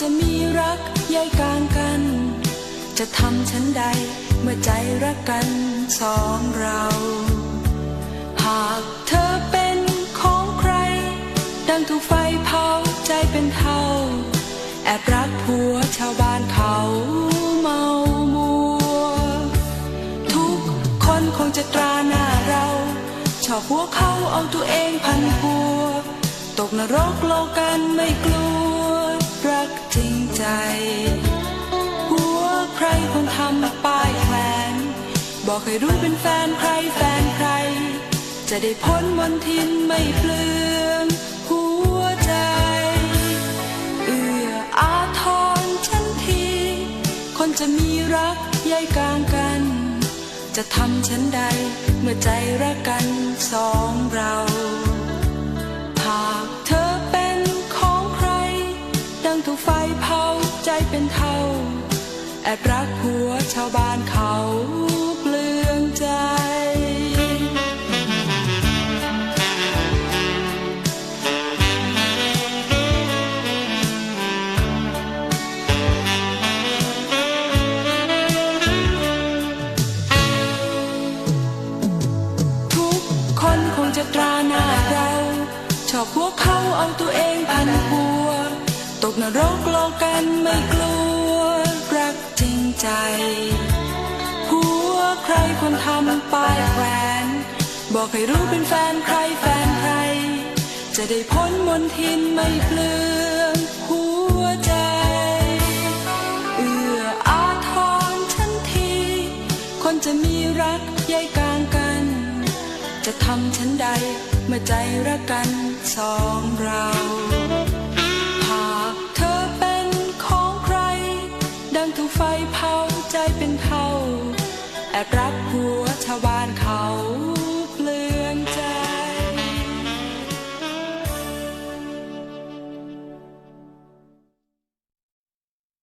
จะมีรักใยกลางกัน จะทำฉันใดเมื่อใจรักกันสองเรา หากเธอเป็นของใคร ดังถูกไฟเผาใจเป็นเท่าแอบรักผัวชาวบ้านเขาเมามัว ทุกคนคงจะตราหน้าเรา ชอบพวกเขาเอาตัวเองพันหัว ตกนรกโลกันไม่กลัว คงทำป้ายแขวนบอกให้รู้เป็นแฟนใครแฟนใคร จะได้พ้นมนทินไม่เปลืองหัวใจเอื้ออาทรฉันที คนจะมีรักใยกลางกัน จะทำฉันใดเมื่อใจรักกันสองเรา อบรักผัวชาวบ้านเขาเปลืองใจ ทุกคนคงจะตราหน้าเรา ชอบพวกเขาเอาตัวเองพันหัว ตกนรกโลกันไม่กลัว ใจ หัวใครคนทำป้ายแขวนบอกให้รู้เป็นแฟนใครแฟนใคร จะได้พ้นมนทินไม่เปลืองหัวใจ เอื้ออาทรฉันที คนจะมีรักใยกลางกัน จะทำฉันใดเมื่อใจรักกันสองเรา งถูกไฟเผาใจเป็นเท่าแอบรักหัวชาวบ้านเขา